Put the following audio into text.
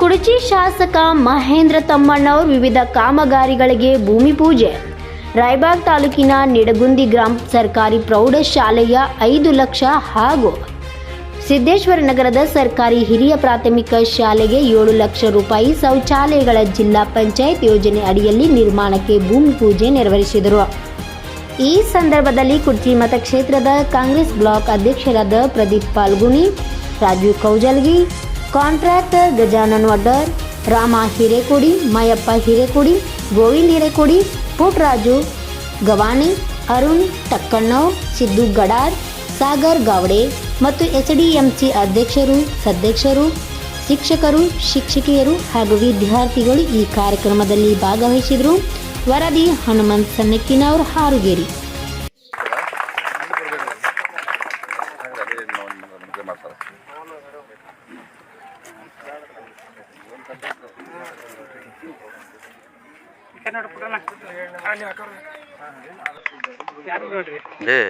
ಕುಡಚಿ ಶಾಸಕ ಮಹೇಂದ್ರ ತಮ್ಮಣ್ಣವರು ವಿವಿಧ ಕಾಮಗಾರಿಗಳಿಗೆ ಭೂಮಿ ಪೂಜೆ. ರಾಯಬಾಗ್ ತಾಲೂಕಿನ ನಿಡಗುಂದಿ ಗ್ರಾಮ ಸರ್ಕಾರಿ ಪ್ರೌಢಶಾಲೆಯ ಐದು ಲಕ್ಷ ಹಾಗೂ ಸಿದ್ದೇಶ್ವರ ನಗರದ ಸರ್ಕಾರಿ ಹಿರಿಯ ಪ್ರಾಥಮಿಕ ಶಾಲೆಗೆ ಏಳು ಲಕ್ಷ ರೂಪಾಯಿ ಶೌಚಾಲಯಗಳ ಜಿಲ್ಲಾ ಪಂಚಾಯತ್ ಯೋಜನೆ ಅಡಿಯಲ್ಲಿ ನಿರ್ಮಾಣಕ್ಕೆ ಭೂಮಿ ಪೂಜೆ ನೆರವೇರಿಸಿದರು. ಈ ಸಂದರ್ಭದಲ್ಲಿ ಕುರ್ಚಿ ಮತಕ್ಷೇತ್ರದ ಕಾಂಗ್ರೆಸ್ ಬ್ಲಾಕ್ ಅಧ್ಯಕ್ಷರಾದ ಪ್ರದೀಪ್ ಪಾಲ್ಗುಣಿ, ರಾಜೀವ್ ಕೌಜಲ್ಗಿ ಕಾಂಟ್ರಾಕ್ಟರ್ ಗಜಾನನ್ ವಡ್ಡರ್, ರಾಮ ಹಿರೇಕೊಡಿ, ಮಯಪ್ಪ ಹಿರೇಕೊಡಿ, ಗೋವಿಂದ್ ಹಿರೇಕೊಡಿ, ಪುಟ್ರಾಜು ಗವಾನಿ ಅರುಣ್ ಟಕ್ಕಣ್ಣವ್, ಸಿದ್ದು ಗಡಾರ್, ಸಾಗರ್ ಗಾವಡೆ ಮತ್ತು ಎಚ್ ಡಿ ಎಂ ಸಿ ಅಧ್ಯಕ್ಷರು ಸದ್ಯಕ್ಷರು ಶಿಕ್ಷಕರು, ಶಿಕ್ಷಕಿಯರು ಹಾಗೂ ವಿದ್ಯಾರ್ಥಿಗಳು ಈ ಕಾರ್ಯಕ್ರಮದಲ್ಲಿ ಭಾಗವಹಿಸಿದರು. ವರದಿ ಹನುಮಂತ್ ಸನ್ನಕ್ಕಿನವರು ಹಾರುಗೇರಿ. ಏ.